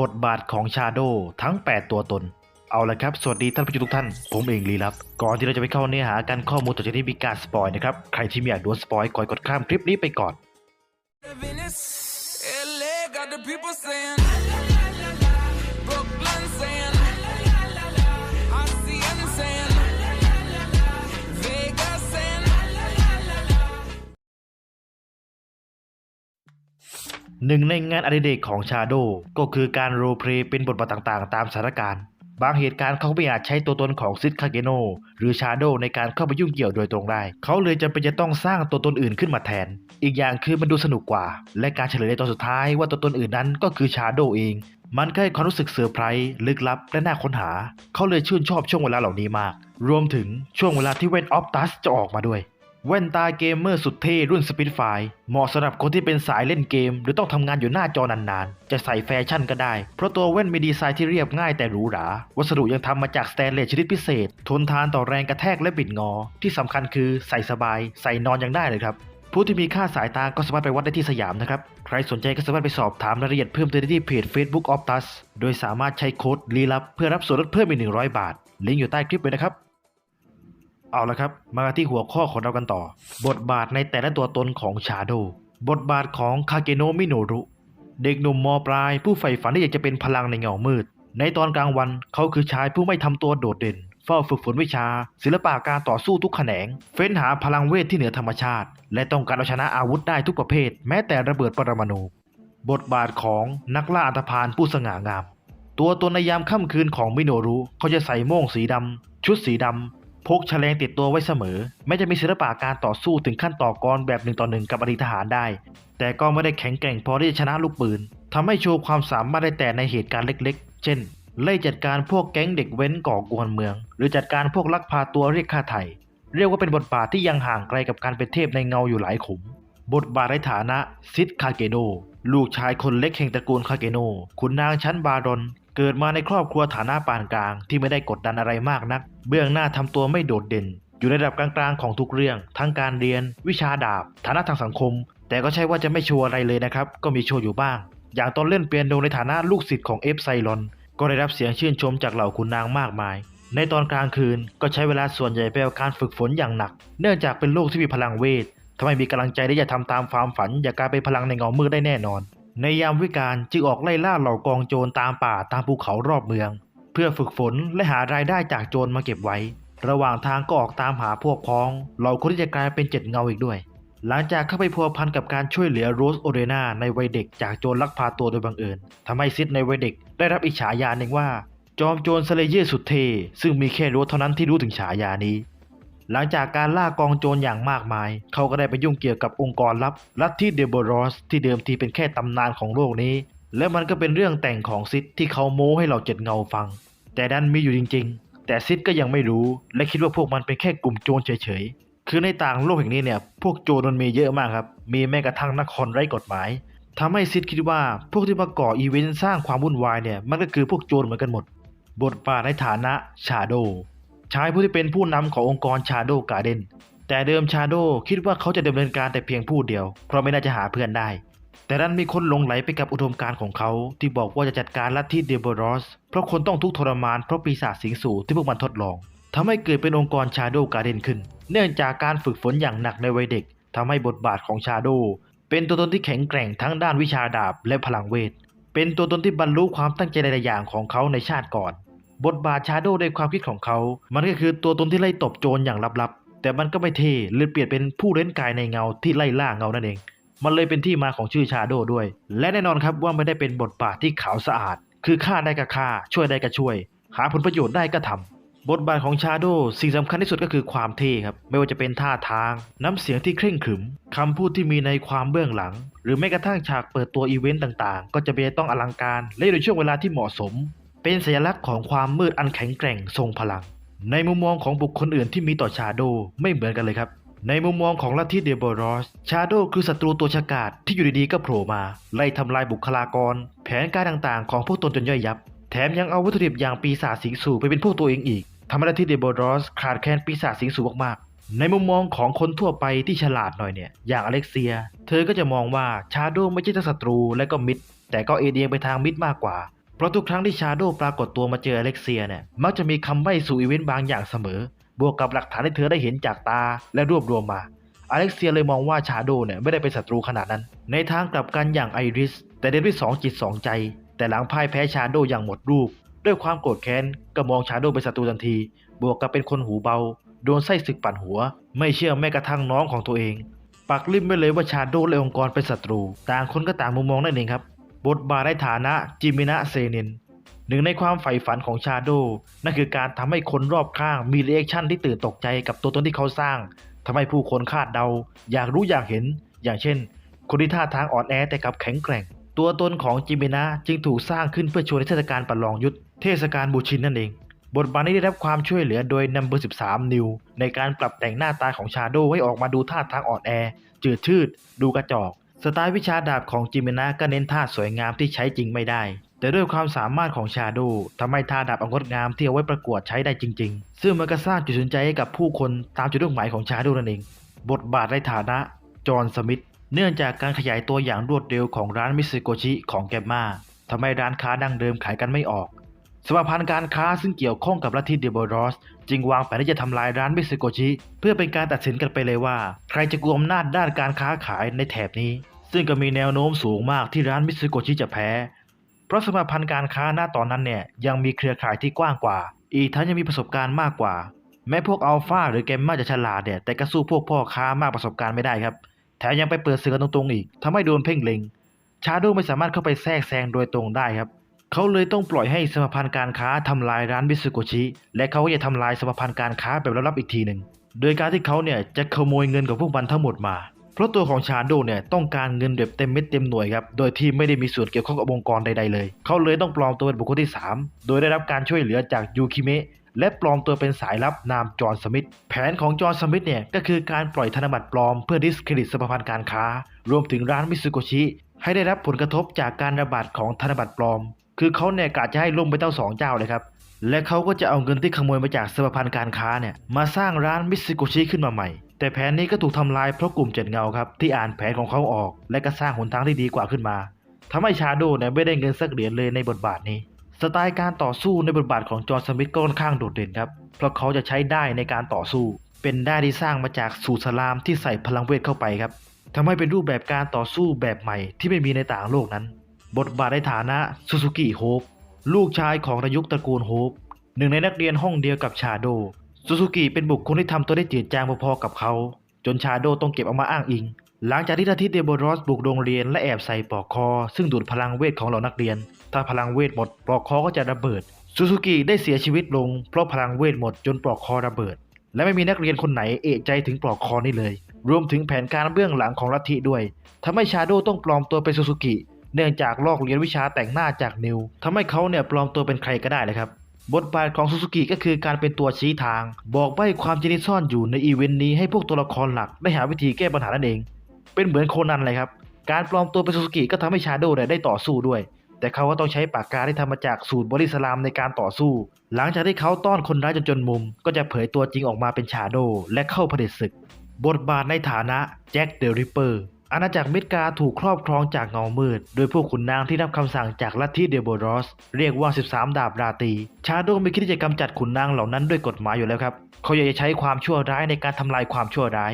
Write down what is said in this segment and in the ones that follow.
บทบาทของชาโดทั้ง 8 ตัวตน เอาละครับ สวัสดีท่านผู้ชมทุกท่าน ผมเองลีลับ ก่อนที่เราจะไปเข้าเนื้อหาการข้อมูลต่อจากนี้มีการสปอยนะครับ ใครที่ไม่อยากโดนสปอยก่อนกดข้ามคลิปนี้ไปก่อน Venice, LA got the people saying, หนึ่งในงานอดิเรกของชาโดก็คือการโรเพลย์เป็นบทบาทต่างๆ ตามสถานการณ์ บางเหตุการณ์เขาไม่อาจใช้ตัวตนของซิดคาเกโนหรือชาโดในการเข้าไปยุ่งเกี่ยวโดยตรงได้ เขาเลยจำเป็นจะต้องสร้างตัวตนอื่นขึ้นมาแทน อีกอย่างคือมันดูสนุกกว่า และการเฉลยในตอนสุดท้ายว่าตัวตนอื่นนั้นก็คือชาโดเอง มันก็ให้ความรู้สึกเซอร์ไพรส์ลึกลับและน่าค้นหา เขาเลยชื่นชอบช่วงเวลาเหล่านี้มาก รวมถึงช่วงเวลาที่เวนออฟตัสจะออกมาด้วย แว่นตาเกมเมอร์สุดเท่รุ่นสปิ t ไฟเหมาะสำหรับคนที่เป็นสายเล่นเกม หรือต้องทำงานอยู่หน้าจอนานๆ จะใส่แฟชั่นก็ได้ เพราะตัวแว่นมีดีไซน์ที่เรียบง่ายแต่หรูหรา วัสดุยังทำมาจากสแตนเลสชนิดพิเศษ ทนทานต่อแรงกระแทกและบิดงอ ที่สำคัญคือใส่สบาย ใส่นอนยังได้เลยครับ ผู้ที่มีค่าสายตาก็สามารถไปวัดได้ที่สยามนะครับ ใครสนใจก็สามารถไปสอบถามรายละเอียดเพิ่มเติมได้ที่เพจ Facebook Optus โดยสามารถใช้โค้ดลีลับเพื่อรับส่วนลดเพิ่มอีก100 บาท ลิงก์อยู่ใต้คลิปเลยนะครับ เอาละครับ มาที่หัวข้อของเรากันต่อ บทบาทในแต่ละตัวตนของชาโด บทบาทของคาเกโนะมิโนรุ เด็กหนุ่มมปลาย ผู้ใฝ่ฝันที่อยากจะเป็นพลังในเงามืด ในตอนกลางวันเขาคือชายผู้ไม่ทำตัวโดดเด่น เฝ้าฝึกฝนวิชา ศิลปะการต่อสู้ทุกแขนง เฟ้นหาพลังเวทที่เหนือธรรมชาติ และต้องการเอาชนะอาวุธได้ทุกประเภท แม้แต่ระเบิดปรมาณูบทบาทของนักล่าอันธพาลผู้สง่างาม ตัวตนในยามค่ำคืนของมิโนรุเขาจะใส่โม่งสีดำชุดสีดำ พกแฉลงติดตัวไว้เสมอ แม้จะมีศิลปะการต่อสู้ถึงขั้นต่อกรแบบหนึ่งต่อหนึ่งกับอดีตทหารได้ แต่ก็ไม่ได้แข็งแกร่งพอที่จะชนะลูกปืนทำให้โชว์ความสามารถได้แต่ในเหตุการณ์เล็กๆ เช่น ไล่จัดการพวกแก๊งเด็กเว้นก่อกวนเมือง หรือจัดการพวกลักพาตัวเรียกค่าไถ่เรียกว่าเป็นบทบาทที่ยังห่างไกลกับการเป็นเทพในเงาอยู่หลายขุม บทบาทในฐานะซิดคาเกโนลูกชายคนเล็กแห่งตระกูลคาเกโนขุนนางชั้นบารอน เกิดมาในครอบครัวฐานะปานกลางที่ไม่ได้กดดันอะไรมากนัก เบื้องหน้าทำตัวไม่โดดเด่น อยู่ในระดับกลางๆของทุกเรื่อง ทั้งการเรียน วิชาดาบ ฐานะทางสังคม แต่ก็ใช่ว่าจะไม่โชว์อะไรเลยนะครับ ก็มีโชว์อยู่บ้าง อย่างตอนเล่นเปียโนในฐานะลูกศิษย์ของเอฟไซลอน ก็ได้รับเสียงชื่นชมจากเหล่าขุนนางมากมาย ในตอนกลางคืนก็ใช้เวลาส่วนใหญ่ไปกับการฝึกฝนอย่างหนัก เนื่องจากเป็นโลกที่มีพลังเวททำให้มีกำลังใจที่จะทำตามความฝัน อยากกลายเป็นพลังในเงามืดได้แน่นอน ในยามวิกาลจึงออกไล่ล่าเหล่ากองโจรตามป่าตามภูเขารอบเมือง เพื่อฝึกฝนและหารายได้จากโจรมาเก็บไว้ ระหว่างทางก็ออกตามหาพวกพ้องเหล่าคนที่จะกลายเป็นเจ็ดเงาอีกด้วย หลังจากเข้าไปพัวพันกับการช่วยเหลือโรสโอเรนาในวัยเด็กจากโจรลักพาตัวโดยบังเอิญทำให้ซิดในวัยเด็กได้รับอีกฉายาหนึ่งว่า จอมโจรสเลเยอร์สุดเทซึ่งมีแค่โรสเท่านั้นที่รู้ถึงฉายานี้ หลังจากการล่ากองโจรอย่างมากมาย เขาก็ได้ไปยุ่งเกี่ยวกับองค์กรลับลัทธิเดโบรอสที่เดิมทีเป็นแค่ตำนานของโลกนี้ และมันก็เป็นเรื่องแต่งของซิดที่เขาโม้ให้เราเจ็ดเงาฟัง แต่ดันมีอยู่จริง ๆ แต่ซิดก็ยังไม่รู้ และคิดว่าพวกมันเป็นแค่กลุ่มโจรเฉยๆ คือในต่างโลกแห่งนี้เนี่ยพวกโจรมันมีเยอะมากครับ มีแม้กระทั่งนักคอนไร้กฎหมายทำให้ซิดคิดว่าพวกที่มาก่ออีเวนต์สร้างความวุ่นวายเนี่ยมันก็คือพวกโจรเหมือนกันหมด บทบาทในฐานะชาโด ชายผู้ที่เป็นผู้นำขององค์กรชาโดกาเดนแต่เดิมชาโดคิดว่าเขาจะดำเนินการแต่เพียงผู้เดียว เพราะไม่น่าจะหาเพื่อนได้ แต่นั้นมีคนหลงไหลไปกับอุดมการณ์ของเขา ที่บอกว่าจะจัดการลัทธิเดโบรอสเพราะคนต้องทุกข์ทรมานเพราะปีศาจสิงสู่ที่พวกมันทดลองทำให้เกิดเป็นองค์กรชาโดกาเดนขึ้น เนื่องจากการฝึกฝนอย่างหนักในวัยเด็กทำให้บทบาทของชาโดเป็นตัวตนที่แข็งแกร่งทั้งด้านวิชาดาบและพลังเวท เป็นตัวตนที่บรรลุความตั้งใจหลายอย่างของเขาในชาติก่อน บทบาทชาโดในความคิดของเขา มันก็คือตัวตนที่ไล่ตบโจรอย่างลับๆ แต่มันก็ไม่เท่เลยเปลี่ยนเป็นผู้เล่นกายในเงาที่ไล่ล่าเงานั่นเอง มันเลยเป็นที่มาของชื่อชาโดด้วย และแน่นอนครับว่าไม่ได้เป็นบทบาทที่ขาวสะอาด คือฆ่าได้ก็ฆ่า ช่วยได้ก็ช่วย หาผลประโยชน์ได้ก็ทำบทบาทของชาโดสิ่งสำคัญที่สุดก็คือความเท่ครับ ไม่ว่าจะเป็นท่าทาง น้ำเสียงที่เคร่งขรึมคำพูดที่มีในความเบื้องหลัง หรือแม้กระทั่งฉากเปิดตัวอีเวนต์ต่างๆ ก็จะเป็นต้องอลังการ และอยู่ในช่วงเวลาที่เหมาะสม เป็นสัญลักษณ์ของความมืดอันแข็งแกร่งทรงพลัง ในมุมมองของบุคคลอื่นที่มีต่อชาโดไม่เหมือนกันเลยครับ ในมุมมองของลัทธิเดโบรอส ชาโดคือศัตรูตัวฉกาจที่อยู่ดีๆก็โผล่มา ไล่ทำลายบุคลากร แผนการต่างๆ ของพวกตนจนย่อยยับ แถมยังเอาวัตถุดิบอย่างปีศาจสิงสู่ไปเป็นพวกตัวเองอีกทำให้ลัทธิเดโบรอสขาดแคลนปีศาจสิงสู่มากๆ ในมุมมองของคนทั่วไปที่ฉลาดหน่อยเนี่ย อย่างอเล็กเซีย เธอก็จะมองว่าชาโดไม่ใช่ศัตรูและก็มิตรแต่ก็เอเดียงไปทางมิตรมากกว่า เพราะทุกครั้งที่ชาโดปรากฏตัวมาเจออเล็กเซียเนี่ย มักจะมีคำใบ้สู่อีเวนต์บางอย่างเสมอ บวกกับหลักฐานที่เธอได้เห็นจากตาและรวบรวมมา อเล็กเซียเลยมองว่าชาโดเนี่ยไม่ได้เป็นศัตรูขนาดนั้น ในทางกลับกันอย่างไอริส แต่เดินด้วยสองจิตสองใจ แต่หลังพ่ายแพ้ชาโดอย่างหมดรูป ด้วยความโกรธแค้นก็มองชาโดเป็นศัตรูทันที บวกกับเป็นคนหูเบา โดนไส้ศึกปั่นหัว ไม่เชื่อแม้กระทั่งน้องของตัวเองปักลิมไว้เลยว่าชาโดและองค์กรเป็นศัตรู ต่างคนก็ต่างมุมมองนั่นเองครับ บทบาทในฐานะจิมินะเซนิน หนึ่งในความใฝ่ฝันของชาโดนั่นคือการทำให้คนรอบข้างมีเรีแอคชั่นที่ตื่นตกใจกับตัวตนที่เขาสร้างทำให้ผู้คนคาดเดา อยากรู้อยากเห็น อย่างเช่น คนที่ท่าทางอ่อนแอแต่กลับแข็งแกร่ง ตัวตนของจิมินะจึงถูกสร้างขึ้นเพื่อชว์ในเทศกาลประลองยุทธเทศกาลบูชินนั่นเอง บทบาทนี้ได้รับความช่วยเหลือโดยนัมเบอร์13 นิว ในการปรับแต่งหน้าตาของชาโดให้ออกมาดูท่าทางอ่อนแอจืดชืด ดูกระจอก สไตล์วิชาดาบของจิมินะก็เน้นท่าสวยงามที่ใช้จริงไม่ได้ แต่ด้วยความสามารถของชาโดทำให้ท่าดาบอันงดงามที่เอาไว้ประกวดใช้ได้จริง ๆ ซึ่งมันก็สร้างจุดสนใจให้กับผู้คนตามจุดมุ่งหมายของชาโดนั่นเอง บทบาทในฐานะจอห์นสมิธเนื่องจากการขยายตัวอย่างรวดเร็วของร้านมิสซิโกชิของแกมมาทำให้ร้านค้าดั้งเดิมขายกันไม่ออก สมาพันธ์การค้าซึ่งเกี่ยวข้องกับลัทธิเดโบรอส จึงวางแผนที่จะทำลายร้านมิสซิโกชิ เพื่อเป็นการตัดสินกันไปเลยว่า ใครจะกุมอำนาจด้านการค้าขายในแถบนี้ ซึ่งก็มีแนวโน้มสูงมากที่ร้านมิสซิโกชิจะแพ้ เพราะสมาพันธ์การค้าหน้าตอนนั้นเนี่ยยังมีเครือข่ายที่กว้างกว่า อีกทั้งยังมีประสบการณ์มากกว่า แม้พวกอัลฟาหรือแกมมาจะฉลาดเนี่ยแต่ก็สู้พวกพ่อค้ามากประสบการณ์ไม่ได้ครับแถมยังไปเปิดศึกกันตรงๆอีกทำให้โดนเพ่งเล็งชาโดไม่สามารถเข้าไปแทรกแซงโดยตรงได้ครับ เขาเลยต้องปล่อยให้สมาพันธ์การค้าทำลายร้านมิสุโกชิและเขาก็จะทำลายสมาพันธ์การค้าแบบลับๆอีกทีหนึ่งโดยการที่เขาเนี่ยจะขโมยเงินของพวกมันทั้งหมดมา เพราะตัวของชาโดเนี่ยต้องการเงินแบบเต็มเม็ดเต็มหน่วยครับ โดยที่ไม่ได้มีส่วนเกี่ยวข้องกับองค์กรใดๆเลย เขาเลยต้องปลอมตัวเป็นบุคคลที่ 3 โดยได้รับการช่วยเหลือจากยูคิเมะและปลอมตัวเป็นสายลับนามจอห์นสมิธ แผนของจอห์นสมิธเนี่ยก็คือการปล่อยธนบัตรปลอมเพื่อดิสเครดิตสมาพันธ์การค้า รวมถึงร้านมิสุโกชิให้ได้รับผลกระทบจากการระบาดของธนบัตรปลอม คือเขาเนี่ยกะจะให้ล่มไปเต้าสองเจ้าเลยครับ และเขาก็จะเอาเงินที่ขโมยมาจากสมาพันธ์การค้าเนี่ยมาสร้างร้านมิสุโกชิขึ้นมาใหม่ แต่แผนนี้ก็ถูกทำลายเพราะกลุ่มเจ็ดเงาครับที่อ่านแผนของเขาออก และก็สร้างหนทางที่ดีกว่าขึ้นมาทำให้ชาโดเนี่ยไม่ได้เงินสักเหรียญเลยในบทบาทนี้ สไตล์การต่อสู้ในบทบาทของจอห์นสมิธก็ค่อนข้างโดดเด่นครับ เพราะเขาจะใช้ได้ในการต่อสู้ เป็นได้ที่สร้างมาจากสูตรสลามที่ใส่พลังเวทเข้าไปครับทำให้เป็นรูปแบบการต่อสู้แบบใหม่ที่ไม่มีในต่างโลกนั้น บทบาทในฐานะซูซูกิโฮปลูกชายของนายกตระกูลโฮปหนึ่งในนักเรียนห้องเดียวกับชาโดซูซูกิเป็นบุคคลที่ทำตัวได้จืดจางพอๆกับเขา จนชาโดต้องเก็บเอามาอ้างอิง หลังจากที่อาทิตย์เดโบรอสบุกโรงเรียนและแอบใส่ปลอกคอ ซึ่งดูดพลังเวทของเหล่านักเรียน ถ้าพลังเวทหมดปลอกคอก็จะระเบิดซูซูกิได้เสียชีวิตลงเพราะพลังเวทหมดจนปลอกคอระเบิด และไม่มีนักเรียนคนไหนเอะใจถึงปลอกคอนี่เลย รวมถึงแผนการเบื้องหลังของลัทธิด้วยทำให้ชาโดต้องปลอมตัวเป็นซูซูกิ เนื่องจากลอกเรียนวิชาแต่งหน้าจากนิวทำให้เขาเนี่ยปลอมตัวเป็นใครก็ได้เลยครับบทบาทของซูซูกิก็คือการเป็นตัวชี้ทาง บอกใบ้ความจริงซ่อนอยู่ในอีเวนต์นี้ให้พวกตัวละครหลักได้หาวิธีแก้ปัญหานั่นเอง เป็นเหมือนโคนันเลยครับ การปลอมตัวเป็นซูซูกิก็ทำให้ชาโดเนี่ยได้ต่อสู้ด้วย แต่เขาก็ต้องใช้ปากกาที่ทำมาจากสูตรบริสลามในการต่อสู้ หลังจากที่เขาต้อนคนร้ายจนจนมุม ก็จะเผยตัวจริงออกมาเป็นชาโดและเข้าเผด็จศึก บทบาทในฐานะแจ็คเดอะริปเปอร์ อาณาจักรมิดการถูกครอบครองจากเงามืด โดยพวกขุนนางที่รับคำสั่งจากลัทธิเดโบรอส เรียกว่า 13 ดาบราตรี ชาโดไม่คิดที่จะกำจัดขุนนางเหล่านั้นด้วยกฎหมายอยู่แล้วครับ เขาอยากจะใช้ความชั่วร้ายในการทำลายความชั่วร้าย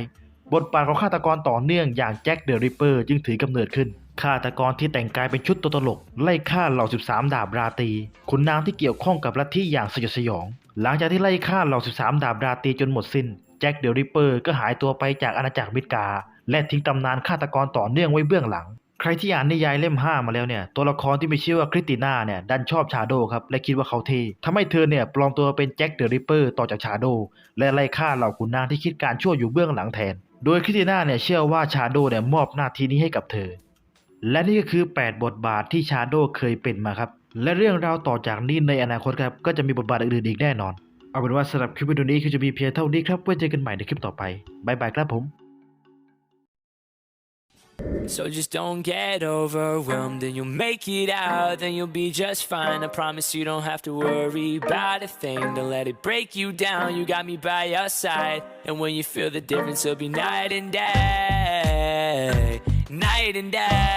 บทบาทของฆาตกรต่อเนื่องอย่างแจ็คเดอะริปเปอร์จึงถือกำเนิดขึ้นฆาตกรที่แต่งกายเป็นชุดตัวตลก ไล่ฆ่าเหล่า 13 ดาบราตรีขุนนางที่เกี่ยวข้องกับลัทธิอย่างสยดสยอง หลังจากที่ไล่ฆ่าเหล่า 13 ดาบราตรีจนหมดสิ้นแจ็คเดอะริปเปอร์ก็หายตัวไปจากอาณาจักรมิดการ์ และทิ้งตำนานฆาตกรต่อเนื่องไว้เบื้องหลัง ใครที่อ่านนิยายเล่ม5มาแล้วเนี่ย ตัวละครที่มีชื่อว่าคริสติน่าเนี่ยดันชอบชาโดครับ และคิดว่าเขาเท่ทำให้เธอเนี่ยปลอมตัวเป็นแจ็คเดอะริปเปอร์ต่อจากชาโดและไล่ฆ่าเหล่าขุนนางที่คิดการชั่วอยู่เบื้องหลังแทน โดยคริสติน่าเนี่ยเชื่อว่าชาโดเนี่ยมอบหน้าที่นี้ให้กับเธอ และนี่ก็คือ 8 บทบาทที่ชาโดเคยเป็นมาครับและเรื่องราวต่อจากนี้ในอนาคตครับก็จะมีบทบาทอื่นๆอีกแน่นอน เอาเป็นว่าสำหรับคลิปวิดีโอนี้คือจะมีเพียงเท่านี้ครับไว้เจอกันใหม่ในคลิปต่อไปบายบายครับผม So just don't get overwhelmed and you'll make it out, then you'll be just fine. I promise you don't have to worry about a thing. Don't let it break you down, you got me by your side. And when you feel the difference, it'll be night and day. Night and day.